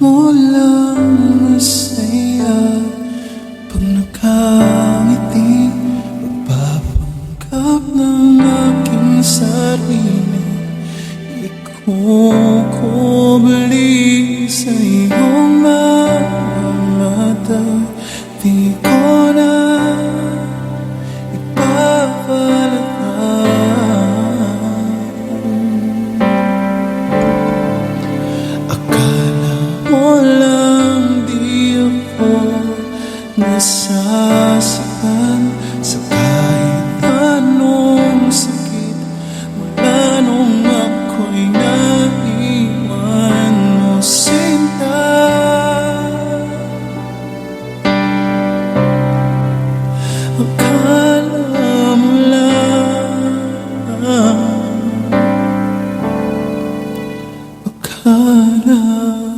mo lang masaya Pag nakangiti Magpapanggap ng aking sarili. Ikukubli sa iyong mga mata Di ko na nasasaktan Sa kahit anong sakit. Mula nung ako'y naiwan mo sinta. Akala mo lang. Akala